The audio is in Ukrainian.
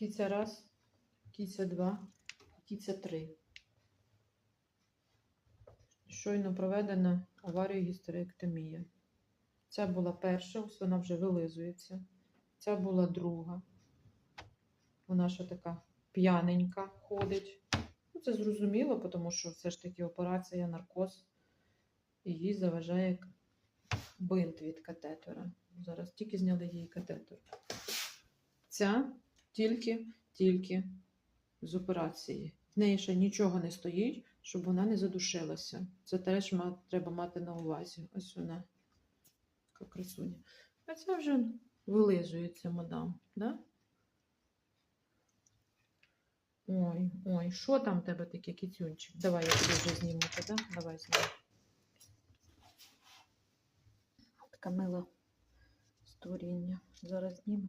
Кіця раз, кіця два, кіця три. Щойно проведена аваріогістеректомія. Ця була перша, ось вона вже вилизується. Ця була друга. Вона ще така п'яненька ходить. Ну, це зрозуміло, тому що все ж таки операція, наркоз. І їй заважає к- бинт від катетера. Зараз тільки зняли їй катетер. Ця тільки, тільки з операції. В неї ще нічого не стоїть, щоб вона не задушилася. Це теж треба мати на увазі. Ось вона, яка красуня. А ця вже вилизується, мадам. Да? Ой, ой, що там в тебе таке кітюнчик? Давай я тобі вже зніму, да? Давай зніму. Така мила створіння. Зараз зніму.